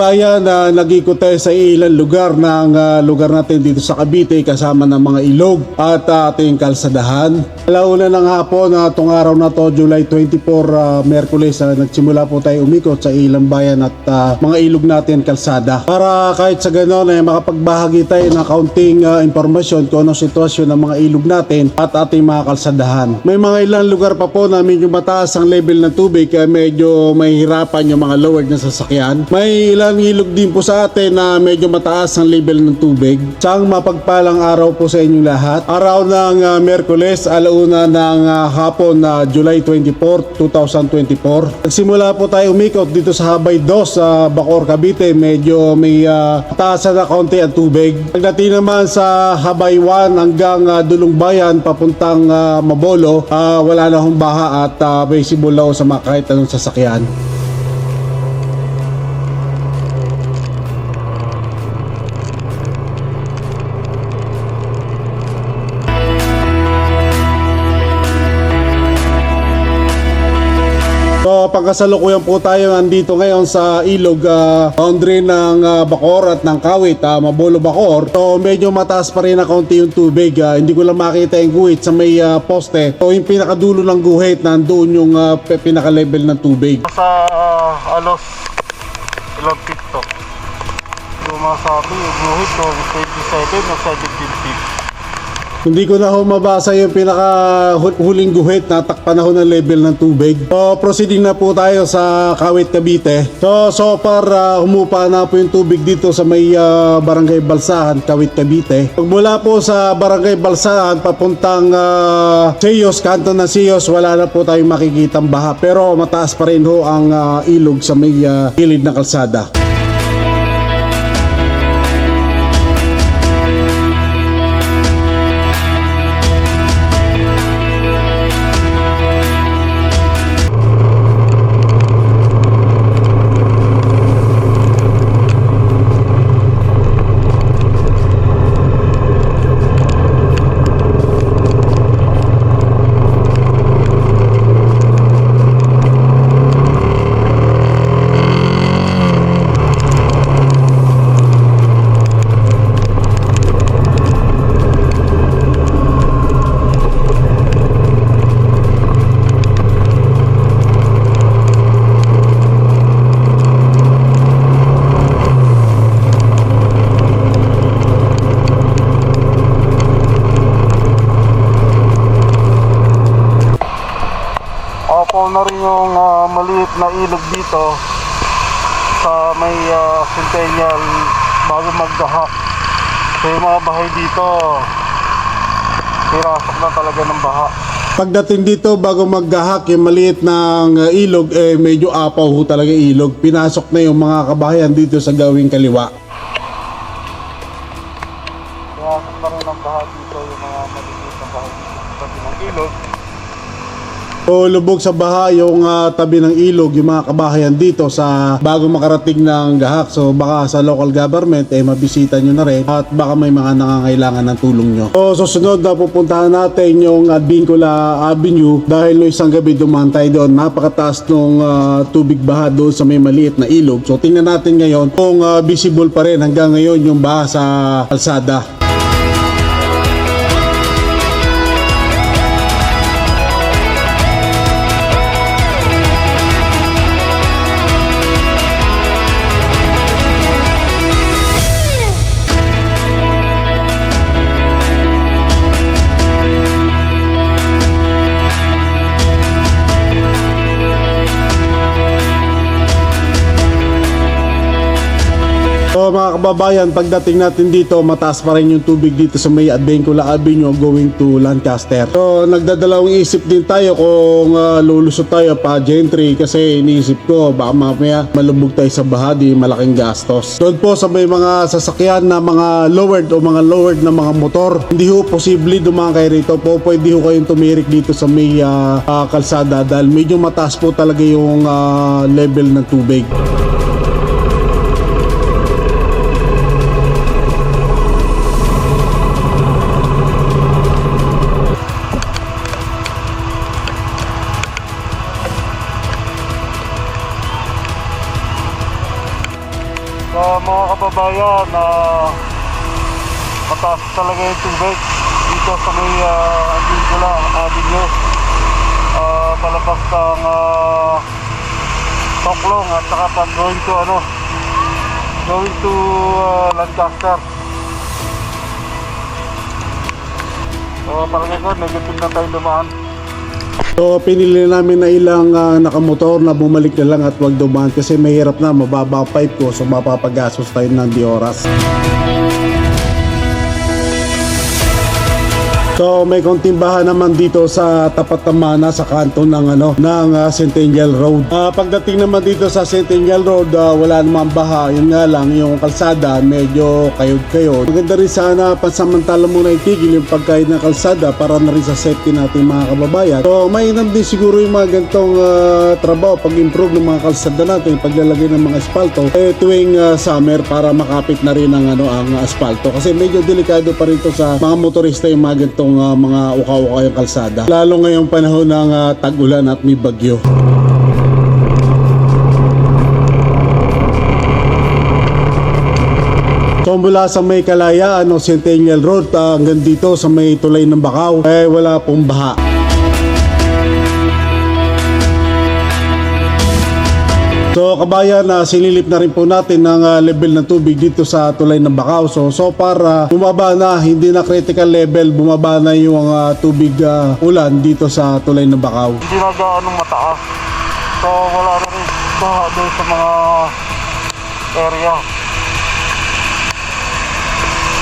kababayan, na nag-ikot tayo sa ilang lugar ng ah, lugar natin dito sa Cavite kasama ng mga ilog at ah, ating kalsadahan. Alauna ng hapon na itong araw na to, July 24, ah, Merkules, ah, nagsimula po tayo umikot sa ilang bayan at ah, mga ilog natin kalsada. Para kahit sa gano'n ay makapagbahagi tayo ng kaunting ah, impormasyon kung ano sitwasyon ng mga ilog natin at ating mga kalsadahan. May mga ilang lugar pa po na medyo mataas ang level ng tubig kaya medyo mahihirapan yung mga lowered na sasakyan. May ilang ilog din po sa atin na medyo mataas ang level ng tubig. Siyang mapagpalang araw po sa inyong lahat. Araw ng ah, Merkules, alauna ng ah, hapon na July 24, 2024. Nagsimula po tayo umikot dito sa Habay 2 sa Bacor, Cavite. Medyo may uh, taasan na kaunti ang tubig. Pagdating naman sa Habay 1 hanggang ah, Dulong Bayan papuntang ah, Mabolo, ah, wala na hong baha at uh, visible na sa mga kahit anong sasakyan. Pagkasalukuyan po tayo nandito ngayon sa ilog ah, boundary ng ah, Bacor at ng Kawit, ah, Mabolo Bacor. So medyo mataas pa rin na kaunti yung tubig. ah, hindi ko lang makita yung guhit sa may ah, poste. So yung pinakadulo ng guhit, nandoon yung pe- pinaka-level ng tubig. sa uh, alos ilang feet to sumasabi yung guhit to 27 o 17 feet Hindi ko na ho mabasa yung pinaka hu- huling guhit na takpan na ho ng level ng tubig. So proceeding na po tayo sa Kawit Cavite. So so far ah, humupa na po yung tubig dito sa may ah, Barangay Balsahan, Kawit Cavite. Pagmula po sa Barangay Balsahan papuntang uh, Siyos, kanto ng Siyos, wala na po tayong makikitang baha. Pero mataas pa rin ho ang ah, ilog sa may ah, gilid ng kalsada. Dito sa may ah, Centennial bago magdahak so mga bahay dito pirasok na talaga ng baha Pagdating dito bago maggahak yung maliit ng uh, ilog eh medyo apaw ho talaga ilog. Pinasok na yung mga kabahayan dito sa gawing kaliwa. So lubog sa baha yung uh, tabi ng ilog yung mga kabahayan dito sa bago makarating ng gahak. So baka sa local government eh mabisita nyo na rin at baka may mga nangangailangan ng tulong nyo. So susunod na pupuntahan natin yung uh, Bincula Avenue dahil no isang gabi dumaan tayo doon. Napakataas ng uh, tubig baha doon sa may maliit na ilog. So tingnan natin ngayon kung uh, visible pa rin hanggang ngayon yung baha sa kalsada. Mga kababayan, pagdating natin dito, mataas pa rin yung tubig dito sa may Adbencula Avenue going to Lancaster. So nagdadalawang isip din tayo kung uh, lulusot tayo pa gentry kasi iniisip ko baka mamaya malubog tayo sa baha di malaking gastos. Doon po sa may mga sasakyan na mga lowered o mga lowered na mga motor, hindi ho posible dumaan kayo rito po. Pwede ho kayong tumirik dito sa may uh, uh, kalsada dahil medyo mataas po talaga yung uh, level ng tubig. Mga kababayan, na mataas talaga yung tubig dito sa may uh, Antigula Avenue. Uh, palabas ng uh, Toklong at saka pag going to ano, going to uh, Lancaster. So palagay ko, negative na tayo dumaan. So pinili namin na ilang ah, nakamotor na bumalik na lang at wag dumaan kasi mahirap na mababa ang pipe ko so mapapagastos tayo ng di oras. So may konting baha naman dito sa tapat ng Mana sa kanto ng ano ng ah, Centennial Road. Ah, pagdating naman dito sa Centennial Road, ah, wala namang baha. Yun nga lang yung kalsada medyo kayod-kayod. Maganda rin sana pansamantala muna itigil yung pagkain ng kalsada para na rin sa safety nating mga kababayan. So mainam din siguro yung mga ganitong ah, trabaho pag-improve ng mga kalsada natin, paglalagay ng mga asfalto eh tuwing ah, summer para makapit na rin ang ano ang asfalto kasi medyo delikado pa rin to sa mga motorista yung mga ganitong ah, mga uka-uka yung kalsada. Lalo ngayong panahon ng ah, tag-ulan at may bagyo. So mula sa may Kalayaan o Centennial Road ah, hanggang dito sa may tulay ng Bakaw eh wala pong baha. So kabayan na sinilip na rin po natin ang ah, level ng tubig dito sa tulay ng Bakaw. So so para bumaba na, hindi na critical level, bumaba na yung ah, tubig ah, ulan dito sa tulay ng Bakaw. Hindi na gaanong mataas. So wala na rin baha doon sa mga area.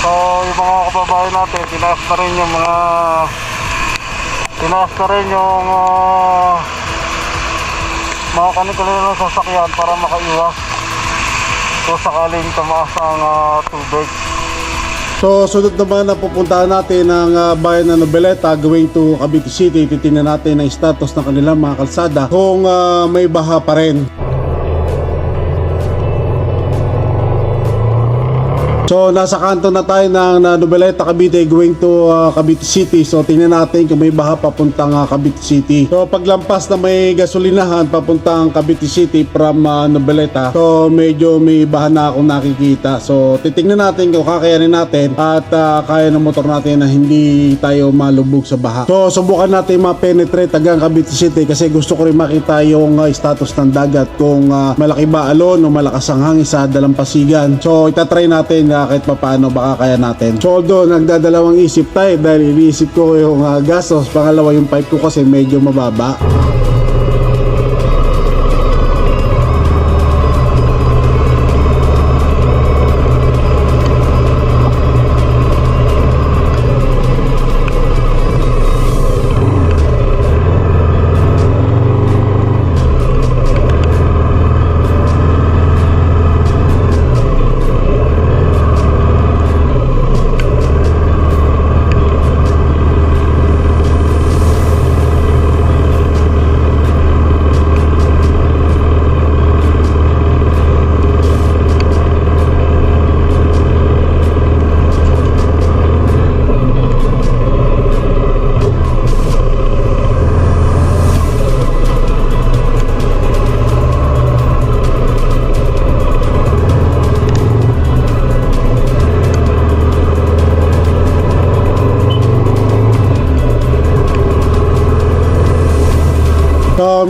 So yung mga kababayan natin, tinaas na rin yung mga tinaas na rin yung ah, mga kanikalila ng sasakyan para makaiwas kung sakaling tumaas ang ah, tubig. So sunod naman na pupuntahan natin ang ah, bayan ng Nobeleta going to Cavite City. Titingnan natin ang status ng kanilang mga kalsada kung ah, may baha pa rin. So nasa kanto na tayo ng na Nobeleta Cavite going to ah, Cavite City. So tingnan natin kung may baha papuntang ah, Cavite City. So paglampas na may gasolinahan papuntang Cavite City from ah, Nobeleta. So medyo may baha na akong nakikita. So titingnan natin kung kakayanin natin at ah, kaya ng motor natin na hindi tayo malubog sa baha. So subukan natin ma-penetrate hanggang Cavite City kasi gusto ko rin makita yung ah, status ng dagat kung ah, malaki ba alon o malakas ang hangin sa dalampasigan. So itatry natin ah, kahit papaano baka kaya natin. So although nagdadalawang isip tayo dahil iniisip ko yung ah, gastos, pangalawa yung pipe ko kasi medyo mababa.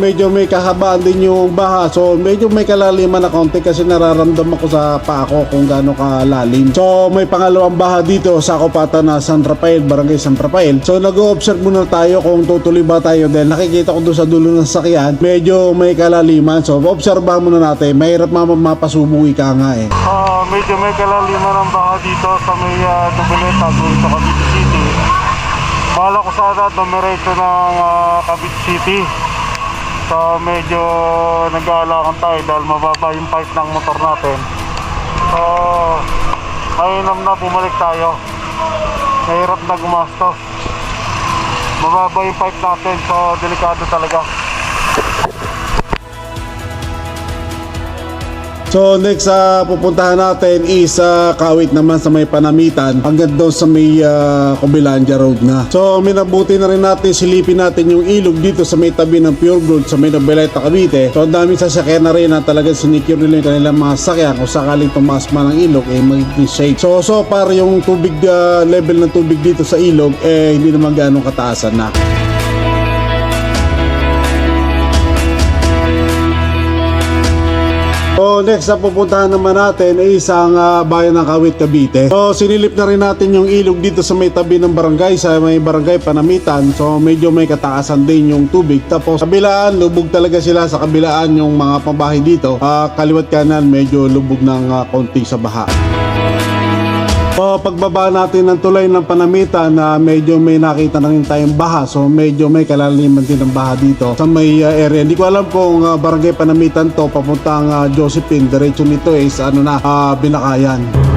Medyo may kahabaan din yung baha. So medyo may kalaliman na konti kasi nararamdaman ko sa paa ko kung gaano kalalim. So may pangalawang baha dito sa Kopata na San Rafael, Barangay San Rafael. So nag-observe muna tayo kung tutuloy ba tayo dahil nakikita ko doon sa dulo ng sakyan, medyo may kalaliman. So obserbahan muna natin. Mahirap mama mapasubo ika nga eh. Ah, medyo may kalaliman ng baha dito sa may uh, Dubeleta doon sa Cavite City. Bala ko sana dumiretso ng ah, Cavite City. So medyo nag-aalakan tayo dahil mababa yung pipe ng motor natin. So mainam na bumalik tayo. Mahirap na gumastos. Mababa yung pipe natin so delikado talaga. So next sa pupuntahan natin is uh, Kawit naman sa may Panamitan hanggang doon sa may uh, Cobilanja Road na. So minabuti na rin natin silipin natin yung ilog dito sa may tabi ng Pure Gold sa may Nobeleta Cavite. So ang daming sasakyan na rin na talagang sinicure nila yung kanilang mga sasakyan kung sakaling tumaas man ang ilog eh magiging safe. So so far yung tubig uh, level ng tubig dito sa ilog eh hindi naman ganong kataasan na. So next na pupuntahan naman natin ay isang ah, bayan ng Kawit, Cavite. So sinilip na rin natin yung ilog dito sa may tabi ng barangay, sa may barangay Panamitan. So medyo may kataasan din yung tubig. Tapos kabilaan, lubog talaga sila sa kabilaan yung mga pambahay dito. Ah, kaliwat kanan, medyo lubog ng ah, konti sa baha. So pagbaba natin ng tulay ng Panamitan na medyo may nakita na rin tayong baha. So medyo may kalaliman din ng baha dito sa may uh, area. Hindi ko alam kung uh, barangay Panamitan to papuntang uh, Josephine. Diretso nito is ano na uh, Binakayan.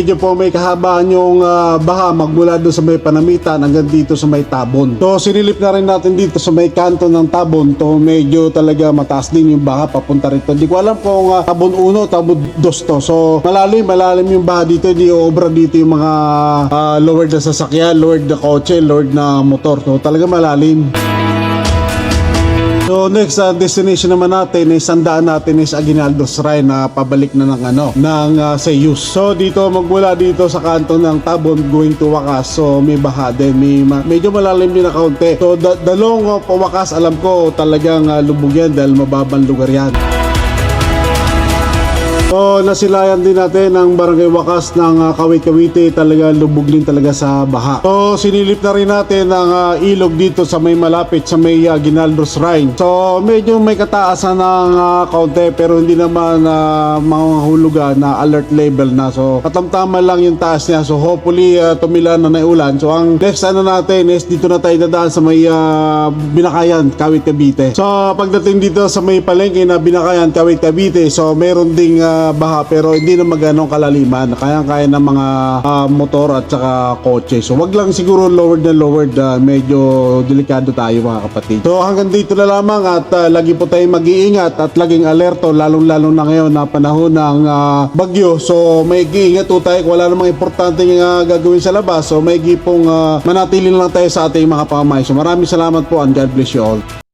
Medyo po may kahabaan yung ah, baha magmula doon sa may panamitan hanggang dito sa may tabon. So sinilip na rin natin dito sa may kanto ng tabon. To medyo talaga mataas din yung baha papunta rito. Hindi ko alam kung ah, tabon 1, tabon 2 to. So malalim, malalim yung baha dito. Hindi obra dito yung mga ah, lowered na sasakyan, lowered na kotse, lowered na motor. So talaga malalim. So next uh, destination naman natin is sandaan natin is Aguinaldo Shrine na pabalik na ng ano ng uh, Seiyus. So dito magmula dito sa kanto ng Tabon going to Wakas. So may baha din, may ma- medyo malalim din na kaunti. So da- dalong uh, pawakas alam ko talagang uh, lubog yan dahil mababang lugar yan. So, nasilayan din natin ang barangay wakas ng uh, Kawit-Kawite. Talaga lubog din talaga sa baha. So, sinilip na rin natin ang uh, ilog dito sa may malapit sa may uh, Ginaldo Shrine. So, medyo may kataasan ng uh, kaunti pero hindi naman uh, mahulugan na alert level na. So, katamtama lang yung taas niya. So, hopefully uh, tumila na na ulan. So, ang next ano natin is dito na tayo dadaan sa may uh, Binakayan, Kawit Cavite. So, pagdating dito sa may palengke na Binakayan, Kawit Cavite, so meron ding uh, baha pero hindi na magano kalaliman. Kaya-kaya ng mga uh, motor at saka kotse. So, wag lang siguro lowered na lowered. uh, medyo delikado tayo mga kapatid. So, hanggang dito na lamang at uh, lagi po tayong mag-iingat at laging alerto lalong-lalo na ngayon na panahon ng uh, bagyo. So, may iingat po tayo wala namang importante uh, gagawin sa labas. So, may pong uh, manatili na lang tayo sa ating mga pamay. So, maraming salamat po and God bless you all.